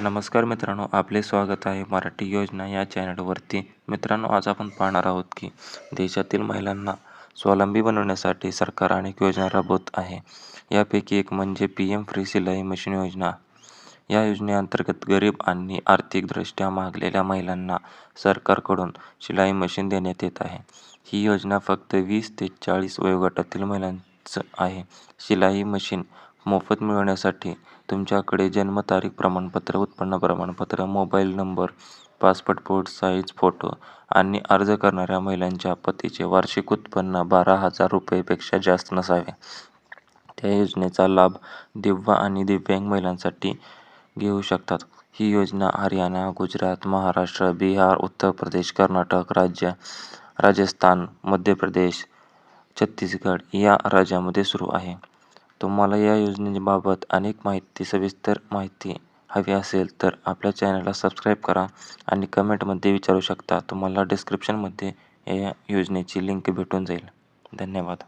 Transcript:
नमस्कार मित्रांनो आपले स्वागत आहे मराठी योजना या चॅनलवरती. मित्रांनो आज आपण पाहणार आहोत की देशातील महिलांना स्वावलंबी बनवण्यासाठी सरकार अनेक योजना राबवत आहे. यापैकी एक म्हणजे पी एम फ्री सिलाई मशीन योजना. या योजनेअंतर्गत गरीब आणि आर्थिकदृष्ट्या मागलेल्या महिलांना सरकारकडून शिलाई मशीन देण्यात येत आहे. ही योजना फक्त वीस ते चाळीस वयोगटातील महिलांचं आहे. शिलाई मशीन मोफत मिळवण्यासाठी तुमच्याकडे जन्मतारीख प्रमाणपत्र उत्पन्न प्रमाणपत्र mobile number passport photo size photo आणि अर्ज करणाऱ्या महिलांच्या पतीचे वार्षिक उत्पन्न बारा हजार रुपयेपेक्षा जास्त नसावे. त्या योजनेचा लाभ दिव्या आणि दिव्यांग महिलांसाठी घेऊ शकतात. ही योजना हरियाणा गुजरात महाराष्ट्र बिहार उत्तर प्रदेश कर्नाटक राज्य राजस्थान मध्य प्रदेश छत्तीसगड या राज्यामध्ये सुरू आहे. तुम्हाला या योजनेबाबत अनेक माहिती सविस्तर माहिती हवी असेल तर आपल्या चॅनलला सबस्क्राईब करा आणि कमेंटमध्ये विचारू शकता. तुम्हाला डिस्क्रिप्शनमध्ये या योजनेची लिंक भेटून जाईल. धन्यवाद.